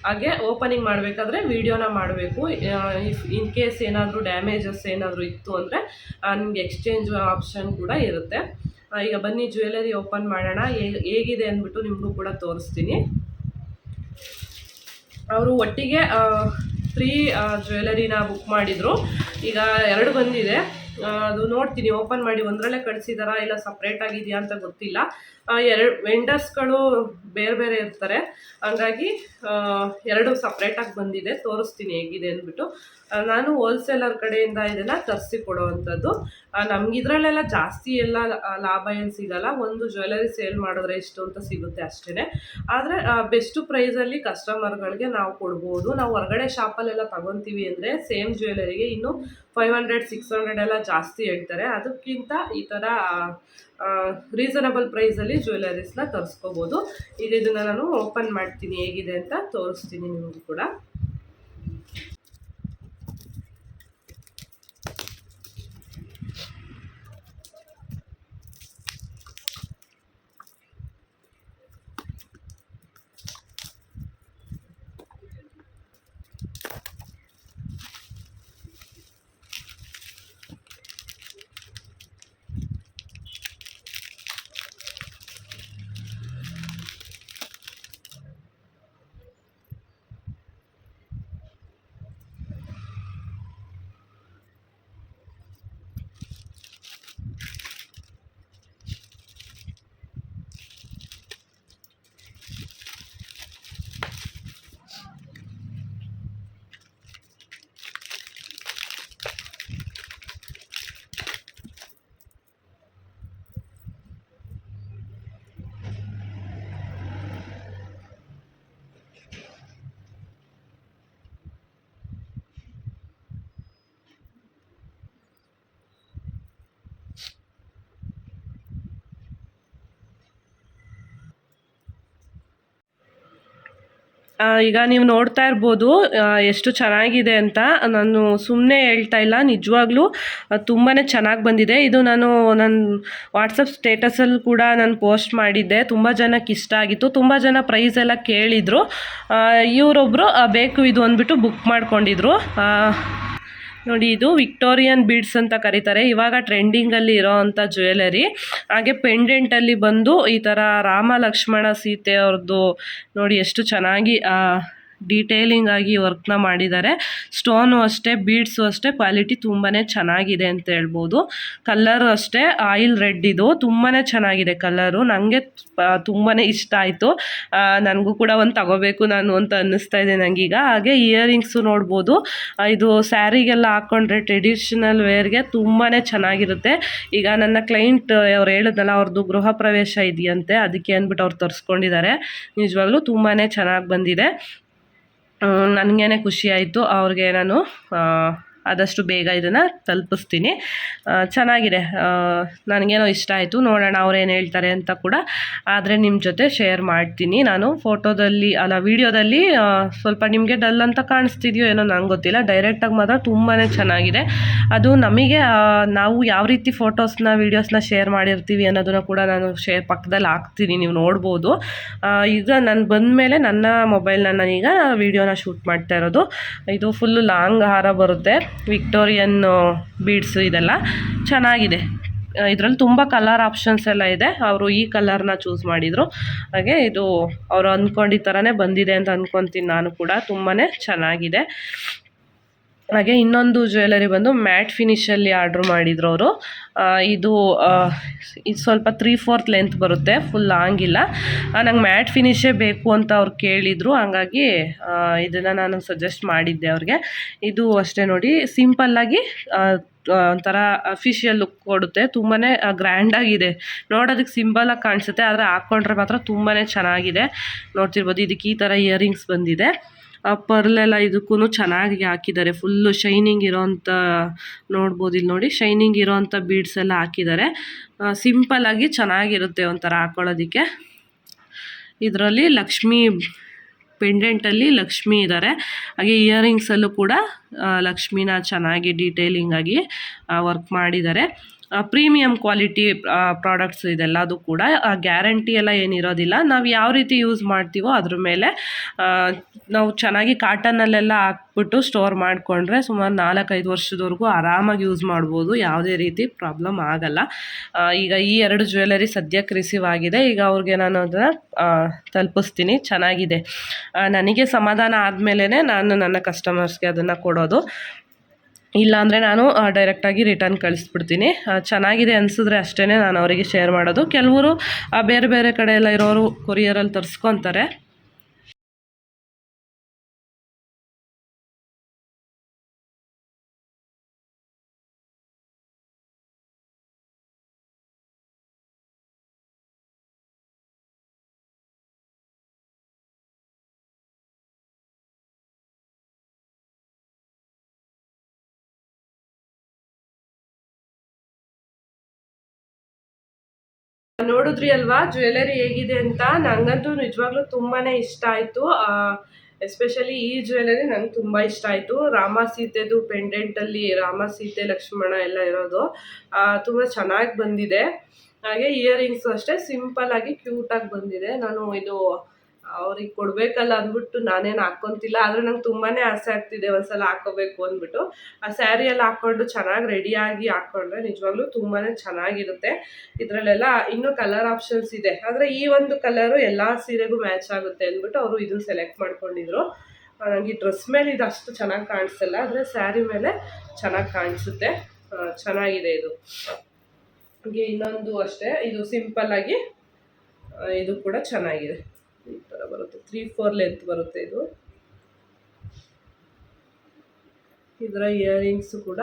ಹಾಗೆ ಓಪನಿಂಗ್ ಮಾಡಬೇಕಾದ್ರೆ ವೀಡಿಯೋನ ಮಾಡಬೇಕು. ಇಫ್ ಇನ್ ಕೇಸ್ ಏನಾದರೂ ಡ್ಯಾಮೇಜಸ್ ಏನಾದರೂ ಇತ್ತು ಅಂದರೆ ನಿಮಗೆ ಎಕ್ಸ್ಚೇಂಜ್ ಆಪ್ಷನ್ ಕೂಡ ಇರುತ್ತೆ. ಈಗ ಬನ್ನಿ ಜ್ಯುವೆಲರಿ ಓಪನ್ ಮಾಡೋಣ. ಹೇಗ್- ಹೇಗಿದೆ ಅಂದ್ಬಿಟ್ಟು ನಿಮಗೂ ಕೂಡ ತೋರಿಸ್ತೀನಿ. ಅವರು ಒಟ್ಟಿಗೆ ತ್ರೀ ಜ್ಯುವೆಲರಿನ ಬುಕ್ ಮಾಡಿದರು. ಈಗ ಎರಡು ಬಂದಿದೆ. ಅದು ನೋಡ್ತೀನಿ. ಓಪನ್ ಮಾಡಿ ಒಂದರಲ್ಲೇ ಕಳಿಸಿದಾರಾ ಇಲ್ಲ ಸಪ್ರೇಟ್ ಆಗಿದೆಯಾ ಅಂತ ಗೊತ್ತಿಲ್ಲ. ಎರಡು ವೆಂಡರ್ಸ್ಗಳು ಬೇರೆ ಬೇರೆ ಇರ್ತಾರೆ. ಹಂಗಾಗಿ ಎರಡು ಸಪ್ರೇಟಾಗಿ ಬಂದಿದೆ. ತೋರಿಸ್ತೀನಿ ಹೇಗಿದೆ ಅಂದ್ಬಿಟ್ಟು. ನಾನು ಹೋಲ್ಸೇಲರ್ ಕಡೆಯಿಂದ ಇದೆಲ್ಲ ತರಿಸಿ ಕೊಡುವಂಥದ್ದು ನಮ್ಗೆ ಇದರಲ್ಲೆಲ್ಲ ಜಾಸ್ತಿ ಎಲ್ಲ ಲಾಭ ಏನು ಸಿಗಲ್ಲ. ಒಂದು ಜ್ಯುವೆಲರಿ ಸೇಲ್ ಮಾಡಿದ್ರೆ ಎಷ್ಟು ಅಂತ ಸಿಗುತ್ತೆ ಅಷ್ಟೇ ಆದರೆ ಬೆಸ್ಟ್ ಪ್ರೈಸಲ್ಲಿ ಕಸ್ಟಮರ್ಗಳಿಗೆ ನಾವು ಕೊಡ್ಬೋದು. ನಾವು ಹೊರಗಡೆ ಶಾಪಲ್ಲೆಲ್ಲ ತಗೊತೀವಿ ಅಂದರೆ ಸೇಮ್ ಜ್ಯುವೆಲರಿಗೆ ಇನ್ನು ಫೈವ್ ಹಂಡ್ರೆಡ್ ಸಿಕ್ಸ್ ಹಂಡ್ರೆಡ್ ಎಲ್ಲ ಜಾಸ್ತಿ ಹೇಳ್ತಾರೆ. ಅದಕ್ಕಿಂತ ಈ ಥರ ರೀಸನಬಲ್ ಪ್ರೈಸಲ್ಲಿ ಜ್ಯುವೆಲರೀಸ್ನ ತರಿಸ್ಕೋಬೋದು. ಈಗ ಇದನ್ನು ನಾನು ಓಪನ್ ಮಾಡ್ತೀನಿ ಹೇಗಿದೆ ಅಂತ ತೋರಿಸ್ತೀನಿ ನಿಮಗೂ ಕೂಡ. ಈಗ ನೀವು ನೋಡ್ತಾ ಇರ್ಬೋದು ಎಷ್ಟು ಚೆನ್ನಾಗಿದೆ ಅಂತ. ನಾನು ಸುಮ್ಮನೆ ಹೇಳ್ತಾ ಇಲ್ಲ, ನಿಜವಾಗ್ಲೂ ತುಂಬಾ ಚೆನ್ನಾಗಿ ಬಂದಿದೆ. ಇದು ನಾನು ನನ್ನ ವಾಟ್ಸಪ್ ಸ್ಟೇಟಸಲ್ಲಿ ಕೂಡ ನಾನು ಪೋಸ್ಟ್ ಮಾಡಿದ್ದೆ. ತುಂಬ ಜನಕ್ಕೆ ಇಷ್ಟ ಆಗಿತ್ತು. ತುಂಬ ಜನ ಪ್ರೈಸ್ ಎಲ್ಲ ಕೇಳಿದರು. ಇವರೊಬ್ಬರು ಬೇಕು ಇದು ಅಂದ್ಬಿಟ್ಟು ಬುಕ್ ಮಾಡ್ಕೊಂಡಿದ್ರು. ನೋಡಿ, ಇದು ವಿಕ್ಟೋರಿಯನ್ ಬೀಡ್ಸ್ ಅಂತ ಕರೀತಾರೆ. ಇವಾಗ ಟ್ರೆಂಡಿಂಗಲ್ಲಿ ಇರೋ ಅಂಥ ಜ್ಯುವೆಲರಿ ಹಾಗೆ ಪೆಂಡೆಂಟಲ್ಲಿ ಬಂದು ಈ ಥರ ರಾಮ ಲಕ್ಷ್ಮಣ ಸೀತೆ ಅವ್ರದ್ದು ನೋಡಿ, ಎಷ್ಟು ಚೆನ್ನಾಗಿ ಡೀಟೇಲಿಂಗ್ ಆಗಿ ವರ್ಕ್ನ ಮಾಡಿದ್ದಾರೆ. ಸ್ಟೋನು ಅಷ್ಟೇ ಬೀಡ್ಸು ಅಷ್ಟೇ ಕ್ವಾಲಿಟಿ ತುಂಬಾ ಚೆನ್ನಾಗಿದೆ ಅಂತ ಹೇಳ್ಬೋದು. ಕಲ್ಲರು ಅಷ್ಟೇ ಆಯಿಲ್ ರೆಡ್ ಇದು ತುಂಬಾ ಚೆನ್ನಾಗಿದೆ ಕಲರು ನನಗೆ ತುಂಬಾ ಇಷ್ಟ ಆಯಿತು. ನನಗೂ ಕೂಡ ಒಂದು ತಗೋಬೇಕು ನಾನು ಅಂತ ಅನ್ನಿಸ್ತಾ ಇದೆ ನನಗೀಗ ಹಾಗೆ ಇಯರಿಂಗ್ಸು ನೋಡ್ಬೋದು. ಇದು ಸ್ಯಾರಿಗೆಲ್ಲ ಹಾಕ್ಕೊಂಡ್ರೆ ಟ್ರೆಡಿಷನಲ್ ವೇರ್ಗೆ ತುಂಬಾ ಚೆನ್ನಾಗಿರುತ್ತೆ. ಈಗ ನನ್ನ ಕ್ಲೈಂಟ್ ಅವ್ರು ಹೇಳಿದ್ನಲ್ಲ ಅವ್ರದ್ದು ಗೃಹ ಪ್ರವೇಶ ಇದೆಯಂತೆ, ಅದಕ್ಕೆ ಅಂದ್ಬಿಟ್ಟು ಅವ್ರು ತರಿಸ್ಕೊಂಡಿದ್ದಾರೆ. ನಿಜವಾಗ್ಲೂ ತುಂಬಾ ಚೆನ್ನಾಗಿ ಬಂದಿದೆ. ನನಗೇನೆ ಖುಷಿ ಆಯಿತು ಅವ್ರಿಗೆ ನಾನು ಆದಷ್ಟು ಬೇಗ ಇದನ್ನು ತಲುಪಿಸ್ತೀನಿ. ಚೆನ್ನಾಗಿದೆ. ನನಗೇನೋ ಇಷ್ಟ ಆಯಿತು. ನೋಡೋಣ ಅವ್ರೇನು ಹೇಳ್ತಾರೆ ಅಂತ ಕೂಡ ಆದರೆ ನಿಮ್ಮ ಜೊತೆ ಶೇರ್ ಮಾಡ್ತೀನಿ. ನಾನು ಫೋಟೋದಲ್ಲಿ ಅಲ್ಲ ವಿಡಿಯೋದಲ್ಲಿ ಸ್ವಲ್ಪ ನಿಮಗೆ ಡಲ್ ಅಂತ ಕಾಣಿಸ್ತಿದೆಯೋ ಏನೋ ನಂಗೆ ಗೊತ್ತಿಲ್ಲ. ಡೈರೆಕ್ಟಾಗಿ ಮಾತ್ರ ತುಂಬಾ ಚೆನ್ನಾಗಿದೆ. ಅದು ನಮಗೆ ನಾವು ಯಾವ ರೀತಿ ಫೋಟೋಸ್ನ ವೀಡಿಯೋಸ್ನ ಶೇರ್ ಮಾಡಿರ್ತೀವಿ ಅನ್ನೋದನ್ನು ಕೂಡ ನಾನು ಶೇರ್ ಪಕ್ಕದಲ್ಲಿ ಹಾಕ್ತೀನಿ. ನೀವು ನೋಡ್ಬೋದು. ಈಗ ನಾನು ಬಂದ ಮೇಲೆ ನನ್ನ ಮೊಬೈಲ್ನ ನಾನೀಗ ವೀಡಿಯೋನ ಶೂಟ್ ಮಾಡ್ತಾ ಇರೋದು. ಇದು ಫುಲ್ಲು ಲಾಂಗ್ ಹಾರ ಬರುತ್ತೆ. ವಿಕ್ಟೋರಿಯನ್ ಬೀಡ್ಸು ಇದೆಲ್ಲ ಚೆನ್ನಾಗಿದೆ. ಇದರಲ್ಲಿ ತುಂಬ ಕಲರ್ ಆಪ್ಷನ್ಸ್ ಎಲ್ಲ ಇದೆ. ಅವರು ಈ ಕಲರ್ನ ಚೂಸ್ ಮಾಡಿದರು. ಹಾಗೆ ಇದು ಅವರು ಅಂದ್ಕೊಂಡಿದ್ದ ಥರನೇ ಬಂದಿದೆ ಅಂತ ಅಂದ್ಕೊತೀನಿ ನಾನು ಕೂಡ. ತುಂಬಾ ಚೆನ್ನಾಗಿದೆ. ಹಾಗೆ ಇನ್ನೊಂದು ಜ್ಯುವೆಲರಿ ಬಂದು ಮ್ಯಾಟ್ ಫಿನಿಷಲ್ಲಿ ಆರ್ಡ್ರ್ ಮಾಡಿದ್ರು ಅವರು. ಇದು ಇದು ಸ್ವಲ್ಪ ತ್ರೀ ಫೋರ್ತ್ ಲೆಂತ್ ಬರುತ್ತೆ ಫುಲ್ ಲಾಂಗ್ ಇಲ್ಲ. ನಂಗೆ ಮ್ಯಾಟ್ ಫಿನಿಷೇ ಬೇಕು ಅಂತ ಅವ್ರು ಕೇಳಿದರು. ಹಾಗಾಗಿ ಇದನ್ನು ನಾನು ಸಜೆಸ್ಟ್ ಮಾಡಿದ್ದೆ ಅವ್ರಿಗೆ. ಇದು ಅಷ್ಟೇ ನೋಡಿ ಸಿಂಪಲ್ಲಾಗಿ ಒಂಥರ ಅಫಿಷಿಯಲ್ ಲುಕ್ ಕೊಡುತ್ತೆ. ತುಂಬಾ ಗ್ರ್ಯಾಂಡಾಗಿದೆ ನೋಡೋದಕ್ಕೆ ಸಿಂಪಲಾಗಿ ಕಾಣಿಸುತ್ತೆ, ಆದರೆ ಹಾಕ್ಕೊಂಡ್ರೆ ಮಾತ್ರ ತುಂಬಾ ಚೆನ್ನಾಗಿದೆ. ನೋಡ್ತಿರ್ಬೋದು, ಇದಕ್ಕೆ ಈ ಥರ ಇಯರಿಂಗ್ಸ್ ಬಂದಿದೆ. ಆ ಪರ್ಲೆಲ್ಲ ಇದಕ್ಕೂ ಚೆನ್ನಾಗಿ ಹಾಕಿದ್ದಾರೆ. ಫುಲ್ಲು ಶೈನಿಂಗ್ ಇರೋಂಥ ನೋಡ್ಬೋದು ಇಲ್ಲಿ ನೋಡಿ. ಶೈನಿಂಗ್ ಇರೋಂಥ ಬೀಡ್ಸ್ ಎಲ್ಲ ಹಾಕಿದ್ದಾರೆ. ಸಿಂಪಲ್ಲಾಗಿ ಚೆನ್ನಾಗಿರುತ್ತೆ ಒಂಥರ ಹಾಕ್ಕೊಳ್ಳೋದಕ್ಕೆ ಇದರಲ್ಲಿ ಲಕ್ಷ್ಮಿ ಪೆಂಡೆಂಟಲ್ಲಿ ಲಕ್ಷ್ಮಿ ಇದ್ದಾರೆ. ಹಾಗೆ ಇಯರಿಂಗ್ಸಲ್ಲೂ ಕೂಡ ಲಕ್ಷ್ಮಿನ ಚೆನ್ನಾಗಿ ಡೀಟೇಲಿಂಗಾಗಿ ವರ್ಕ್ ಮಾಡಿದ್ದಾರೆ. ಪ್ರೀಮಿಯಂ ಕ್ವಾಲಿಟಿ ಪ್ರಾಡಕ್ಟ್ಸ್ ಇದೆಲ್ಲ ಅದು ಕೂಡ ಗ್ಯಾರಂಟಿ ಎಲ್ಲ ಏನಿರೋದಿಲ್ಲ. ನಾವು ಯಾವ ರೀತಿ ಯೂಸ್ ಮಾಡ್ತೀವೋ ಅದ್ರ ಮೇಲೆ ನಾವು ಚೆನ್ನಾಗಿ ಕಾಟನಲ್ಲೆಲ್ಲ ಹಾಕ್ಬಿಟ್ಟು ಸ್ಟೋರ್ ಮಾಡಿಕೊಂಡ್ರೆ ಸುಮಾರು ನಾಲ್ಕೈದು ವರ್ಷದವರೆಗೂ ಆರಾಮಾಗಿ ಯೂಸ್ ಮಾಡ್ಬೋದು. ಯಾವುದೇ ರೀತಿ ಪ್ರಾಬ್ಲಮ್ ಆಗಲ್ಲ. ಈಗ ಈ ಎರಡು ಜ್ಯುವೆಲರಿ ಸದ್ಯಕ್ಕೆ ರಿಸೀವ್ ಆಗಿದೆ. ಈಗ ಅವ್ರಿಗೆ ನಾನು ಅದನ್ನು ತಲುಪಿಸ್ತೀನಿ. ಚೆನ್ನಾಗಿದೆ. ನನಗೆ ಸಮಾಧಾನ ಆದಮೇಲೆ ನಾನು ನನ್ನ ಕಸ್ಟಮರ್ಸ್ಗೆ ಅದನ್ನು ಕೊಡೋದು. ಇಲ್ಲಾಂದರೆ ನಾನು ಡೈರೆಕ್ಟಾಗಿ ರಿಟರ್ನ್ ಕಳಿಸ್ಬಿಡ್ತೀನಿ. ಚೆನ್ನಾಗಿದೆ ಅನಿಸಿದ್ರೆ ಅಷ್ಟೇ ನಾನು ಅವರಿಗೆ ಶೇರ್ ಮಾಡೋದು. ಕೆಲವರು ಬೇರೆ ಬೇರೆ ಕಡೆ ಎಲ್ಲ ಇರೋರು ಕೊರಿಯರಲ್ಲಿ ತರಿಸ್ಕೊತಾರೆ. ನೋಡಿದ್ರಿ ಅಲ್ವಾ? ಜ್ಯುವೆಲರಿ ಹೇಗಿದೆ ಅಂತ ನನಗಂತೂ ನಿಜವಾಗ್ಲೂ ತುಂಬಾ ಇಷ್ಟ ಆಯಿತು. ಎಸ್ಪೆಷಲಿ ಈ ಜ್ಯುವೆಲರಿ ನಂಗೆ ತುಂಬ ಇಷ್ಟ ಆಯಿತು. ರಾಮ ಸೀತೆದು ಪೆಂಡೆಂಟಲ್ಲಿ ರಾಮ ಸೀತೆ, ಲಕ್ಷ್ಮಣ ಎಲ್ಲ ಇರೋದು. ತುಂಬ ಚೆನ್ನಾಗಿ ಬಂದಿದೆ. ಹಾಗೆ ಇಯರಿಂಗ್ಸು ಅಷ್ಟೇ ಸಿಂಪಲ್ ಆಗಿ ಕ್ಯೂಟಾಗಿ ಬಂದಿದೆ. ನಾನು ಇದು ಅವ್ರಿಗೆ ಕೊಡಬೇಕಲ್ಲ ಅಂದ್ಬಿಟ್ಟು ನಾನೇನು ಹಾಕ್ಕೊಂತಿಲ್ಲ ಆದರೆ ನಂಗೆ ತುಂಬಾ ಆಸೆ ಆಗ್ತಿದೆ ಒಂದ್ಸಲ ಹಾಕೋಬೇಕು ಅಂದ್ಬಿಟ್ಟು. ಆ ಸ್ಯಾರಿ ಎಲ್ಲ ಹಾಕ್ಕೊಂಡು ಚೆನ್ನಾಗಿ ರೆಡಿಯಾಗಿ ಹಾಕ್ಕೊಂಡ್ರೆ ನಿಜವಾಗ್ಲೂ ತುಂಬಾ ಚೆನ್ನಾಗಿರುತ್ತೆ. ಇದರಲ್ಲೆಲ್ಲ ಇನ್ನೂ ಕಲರ್ ಆಪ್ಷನ್ಸ್ ಇದೆ. ಆದರೆ ಈ ಒಂದು ಕಲರು ಎಲ್ಲ ಸೀರೆಗೂ ಮ್ಯಾಚ್ ಆಗುತ್ತೆ ಅಂದ್ಬಿಟ್ಟು ಅವರು ಇದನ್ನು ಸೆಲೆಕ್ಟ್ ಮಾಡ್ಕೊಂಡಿದ್ರು. ನನಗೆ ಈ ಡ್ರೆಸ್ ಮೇಲೆ ಇದು ಅಷ್ಟು ಚೆನ್ನಾಗಿ ಕಾಣಿಸಲ್ಲ, ಆದರೆ ಸ್ಯಾರಿ ಮೇಲೆ ಚೆನ್ನಾಗಿ ಕಾಣಿಸುತ್ತೆ. ಚೆನ್ನಾಗಿದೆ ಇದು. ಇನ್ನೊಂದು ಅಷ್ಟೇ. ಇದು ಸಿಂಪಲ್ಲಾಗಿ ಇದು ಕೂಡ ಚೆನ್ನಾಗಿದೆ. ತ್ರೀ ಫೋರ್ ಲೆಂತ್ ಬರುತ್ತೆ ಇದು. ಇದರ ಇಯರಿಂಗ್ಸು ಕೂಡ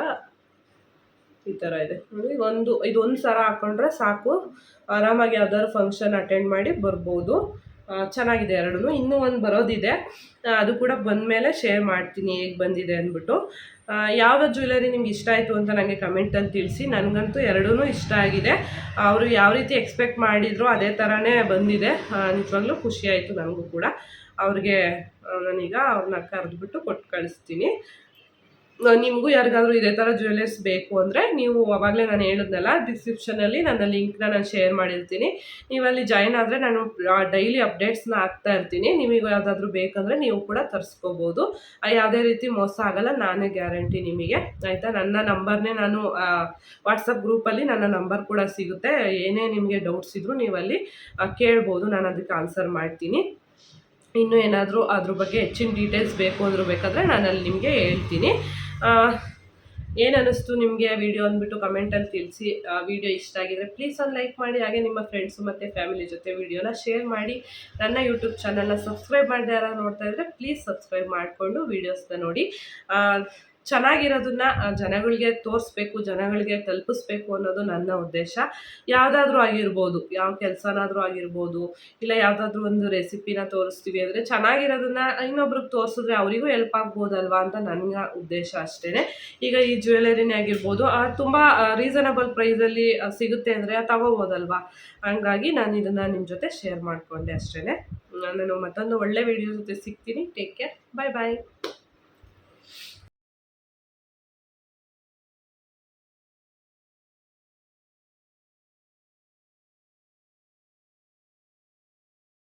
ಈ ಥರ ಇದೆ. ನೋಡಿ, ಒಂದು, ಇದೊಂದು ಸರ ಹಾಕ್ಕೊಂಡ್ರೆ ಸಾಕು. ಆರಾಮಾಗಿ ಯಾವ್ದಾದ್ರು ಫಂಕ್ಷನ್ ಅಟೆಂಡ್ ಮಾಡಿ ಬರ್ಬೋದು. ಚೆನ್ನಾಗಿದೆ ಎರಡೂ ಇನ್ನೂ ಒಂದು ಬರೋದಿದೆ. ಅದು ಕೂಡ ಬಂದಮೇಲೆ ಶೇರ್ ಮಾಡ್ತೀನಿ ಹೇಗೆ ಬಂದಿದೆ ಅಂದ್ಬಿಟ್ಟು. ಯಾವ ಜ್ಯುವೆಲರಿ ನಿಮ್ಗೆ ಇಷ್ಟ ಆಯಿತು ಅಂತ ನನಗೆ ಕಮೆಂಟಲ್ಲಿ ತಿಳಿಸಿ. ನನಗಂತೂ ಎರಡೂ ಇಷ್ಟ ಆಗಿದೆ. ಅವರು ಯಾವ ರೀತಿ ಎಕ್ಸ್ಪೆಕ್ಟ್ ಮಾಡಿದ್ರು ಅದೇ ಥರನೇ ಬಂದಿದೆ. ನಿಜವಾಗ್ಲೂ ಖುಷಿಯಾಯಿತು ನನಗೂ ಕೂಡ. ಅವ್ರಿಗೆ ನಾನೀಗ ಅವ್ರನ್ನ ಕರೆದ್ಬಿಟ್ಟು ಕೊಟ್ಟು ಕಳಿಸ್ತೀನಿ. ನಿಮಗೂ ಯಾರಿಗಾದರೂ ಇದೇ ಥರ ಜ್ಯುವೆಲ್ಲರ್ಸ್ ಬೇಕು ಅಂದರೆ ನೀವು ಅವಾಗಲೇ ನಾನು ಹೇಳಿದ್ನಲ್ಲ ಡಿಸ್ಕ್ರಿಪ್ಷನಲ್ಲಿ ನನ್ನ ಲಿಂಕ್ನ ನಾನು ಶೇರ್ ಮಾಡಿರ್ತೀನಿ. ನೀವು ಅಲ್ಲಿ ಜಾಯ್ನ್ ಆದರೆ ನಾನು ಡೈಲಿ ಅಪ್ಡೇಟ್ಸ್ನ ಹಾಕ್ತಾ ಇರ್ತೀನಿ. ನಿಮಗೆ ಯಾವುದಾದ್ರೂ ಬೇಕಂದರೆ ನೀವು ಕೂಡ ತರಿಸ್ಕೋಬೋದು. ಯಾವುದೇ ರೀತಿ ಮೋಸ ಆಗಲ್ಲ, ನಾನೇ ಗ್ಯಾರಂಟಿ ನಿಮಗೆ. ಆಯಿತಾ? ನನ್ನ ನಂಬರ್ನೇ ನಾನು ವಾಟ್ಸಪ್ ಗ್ರೂಪಲ್ಲಿ ನನ್ನ ನಂಬರ್ ಕೂಡ ಸಿಗುತ್ತೆ. ಏನೇ ನಿಮಗೆ ಡೌಟ್ಸ್ ಇದ್ದರೂ ನೀವು ಅಲ್ಲಿ ಕೇಳ್ಬೋದು. ನಾನು ಅದಕ್ಕೆ ಆನ್ಸರ್ ಮಾಡ್ತೀನಿ. ಇನ್ನೂ ಏನಾದರೂ ಅದ್ರ ಬಗ್ಗೆ ಹೆಚ್ಚಿನ ಡೀಟೇಲ್ಸ್ ಬೇಕು ಅಂದರೂ ಬೇಕಾದರೆ ನಾನು ಅಲ್ಲಿ ನಿಮಗೆ ಹೇಳ್ತೀನಿ. ಏನು ಅನ್ನಿಸ್ತು ನಿಮಗೆ ವಿಡಿಯೋ ಅಂದ್ಬಿಟ್ಟು ಕಮೆಂಟಲ್ಲಿ ತಿಳಿಸಿ. ವಿಡಿಯೋ ಇಷ್ಟ ಆಗಿದ್ರೆ ಪ್ಲೀಸ್ ಒಂದು ಲೈಕ್ ಮಾಡಿ, ಹಾಗೆ ನಿಮ್ಮ ಫ್ರೆಂಡ್ಸು ಮತ್ತು ಫ್ಯಾಮಿಲಿ ಜೊತೆ ವಿಡಿಯೋನ ಶೇರ್ ಮಾಡಿ. ನನ್ನ ಯೂಟ್ಯೂಬ್ ಚಾನಲ್ನ ಸಬ್ಸ್ಕ್ರೈಬ್ ಮಾಡದೆ ಯಾರು ನೋಡ್ತಾ ಇದ್ದರೆ ಪ್ಲೀಸ್ ಸಬ್ಸ್ಕ್ರೈಬ್ ಮಾಡಿಕೊಂಡು ವೀಡಿಯೋಸ್ನ ನೋಡಿ. ಚೆನ್ನಾಗಿರೋದನ್ನ ಜನಗಳಿಗೆ ತೋರಿಸ್ಬೇಕು, ಜನಗಳಿಗೆ ತಲುಪಿಸ್ಬೇಕು ಅನ್ನೋದು ನನ್ನ ಉದ್ದೇಶ. ಯಾವುದಾದ್ರೂ ಆಗಿರ್ಬೋದು, ಯಾವ ಕೆಲಸನಾದ್ರೂ ಆಗಿರ್ಬೋದು, ಇಲ್ಲ ಯಾವುದಾದ್ರೂ ಒಂದು ರೆಸಿಪಿನ ತೋರಿಸ್ತೀವಿ ಅಂದರೆ ಚೆನ್ನಾಗಿರೋದನ್ನ ಇನ್ನೊಬ್ರಿಗೆ ತೋರಿಸಿದ್ರೆ ಅವರಿಗೂ ಹೆಲ್ಪ್ ಆಗ್ಬೋದಲ್ವಾ ಅಂತ ನನ್ನ ಉದ್ದೇಶ ಅಷ್ಟೇ ಈಗ ಈ ಜ್ಯುವೆಲರಿನೇ ಆಗಿರ್ಬೋದು ತುಂಬ ರೀಸನಬಲ್ ಪ್ರೈಸಲ್ಲಿ ಸಿಗುತ್ತೆ ಅಂದರೆ ತಗೋಬೋದಲ್ವಾ? ಹಂಗಾಗಿ ನಾನು ಇದನ್ನು ನಿಮ್ಮ ಜೊತೆ ಶೇರ್ ಮಾಡಿಕೊಂಡೆ ಅಷ್ಟೇ ನಾನು ಮತ್ತೊಂದು ಒಳ್ಳೆ ವಿಡಿಯೋ ಜೊತೆ ಸಿಗ್ತೀನಿ. ಟೇಕ್ ಕೇರ್ ಬಾಯ್ ಬಾಯ್